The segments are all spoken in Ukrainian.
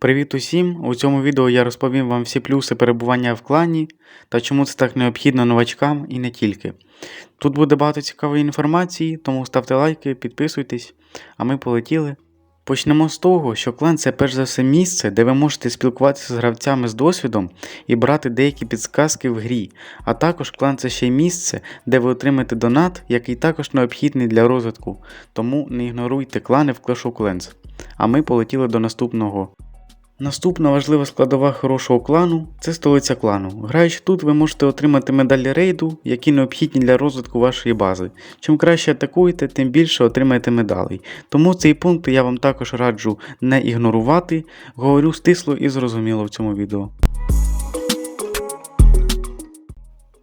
Привіт усім! У цьому відео я розповім вам всі плюси перебування в клані та чому це так необхідно новачкам і не тільки. Тут буде багато цікавої інформації, тому ставте лайки, підписуйтесь, а ми полетіли. Почнемо з того, що клан це перш за все місце, де ви можете спілкуватися з гравцями з досвідом і брати деякі підсказки в грі. А також клан це ще й місце, де ви отримаєте донат, який також необхідний для розвитку. Тому не ігноруйте клани в Clash of Clans. А ми полетіли до наступного. Наступна важлива складова хорошого клану це столиця клану. Граючи тут, ви можете отримати медалі рейду, які необхідні для розвитку вашої бази. Чим краще атакуєте, тим більше отримаєте медалей. Тому цей пункт я вам також раджу не ігнорувати. Говорю стисло і зрозуміло в цьому відео.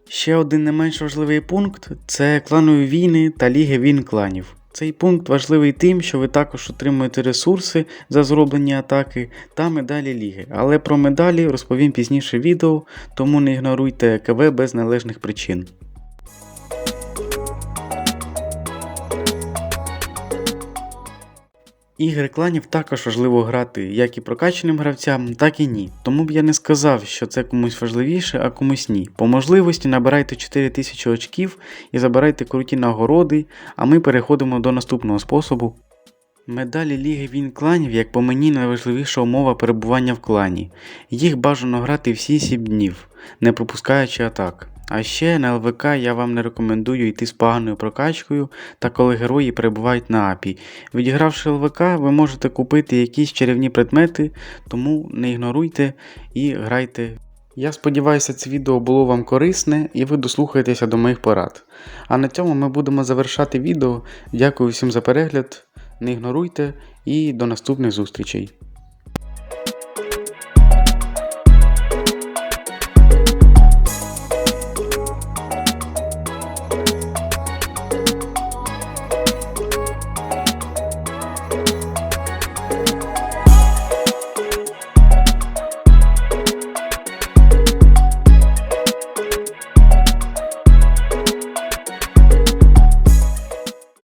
Ще один не менш важливий пункт це кланові війни та ліги війн кланів. Цей пункт важливий тим, що ви також отримуєте ресурси за зроблені атаки та медалі ліги. Але про медалі розповім пізніше відео, тому не ігноруйте КВ без належних причин. Ігри кланів також важливо грати як і прокачаним гравцям, так і ні. Тому б я не сказав, що це комусь важливіше, а комусь ні. По можливості набирайте 4000 очків і забирайте круті нагороди, а ми переходимо до наступного способу. Медалі Ліги Він кланів, як по мені, найважливіша умова перебування в клані. Їх бажано грати всі 7 днів, не пропускаючи атак. А ще на ЛВК я вам не рекомендую йти з поганою прокачкою та коли герої перебувають на апі. Відігравши ЛВК, ви можете купити якісь чарівні предмети, тому не ігноруйте і грайте. Я сподіваюся, це відео було вам корисне і ви дослухаєтеся до моїх порад. А на цьому ми будемо завершати відео. Дякую всім за перегляд, не ігноруйте і до наступних зустрічей.